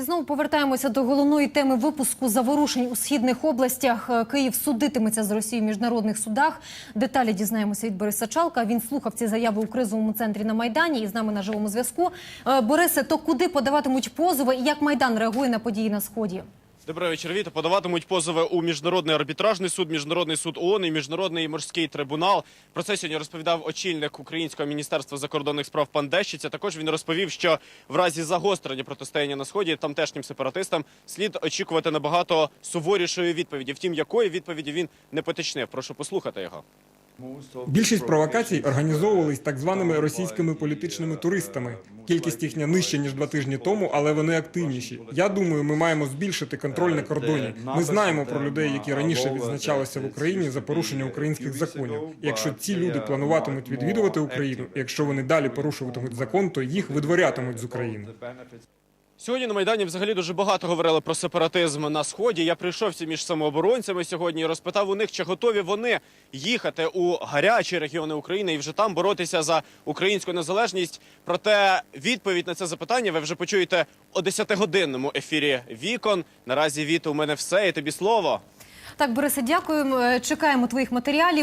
І знову повертаємося до головної теми випуску заворушень у східних областях. Е, Київ судитиметься з Росією в міжнародних судах. Деталі дізнаємося від Бориса Чалка. Він слухав ці заяви у кризовому центрі на майдані і з нами на живому зв'язку. Е, Борисе, то куди подаватимуть позови і як майдан реагує на події на сході? Доброго вечора, Віта. Подаватимуть позови у міжнародний арбітражний суд, міжнародний суд ООН і міжнародний морський трибунал. Про це сьогодні розповідав очільник українського міністерства закордонних справ пан Дещиця. Також він розповів, що в разі загострення протистояння на сході тамтешнім сепаратистам слід очікувати набагато суворішої відповіді. Втім, якої відповіді він не потичнив. Прошу послухати його. Більшість провокацій організовувались так званими російськими політичними туристами. Кількість їхня нижча ніж два тижні тому, але вони активніші. Я думаю, ми маємо збільшити контроль на кордоні. Ми знаємо про людей, які раніше відзначалися в Україні за порушення українських законів. Якщо ці люди плануватимуть відвідувати Україну, якщо вони далі порушуватимуть закон, то їх видворятимуть з України. Сьогодні на Майдані взагалі дуже багато говорили про сепаратизм на сході. Я прийшовся між самооборонцями сьогодні і розпитав у них, чи готові вони їхати у гарячі регіони України і вже там боротися за українську незалежність. Проте відповідь на це запитання ви вже почуєте о 10-годинному ефірі Вікон. Наразі Віта, у мене все і тобі слово. Так, Борисе, дякуємо. Е, Чекаємо твоїх матеріалів.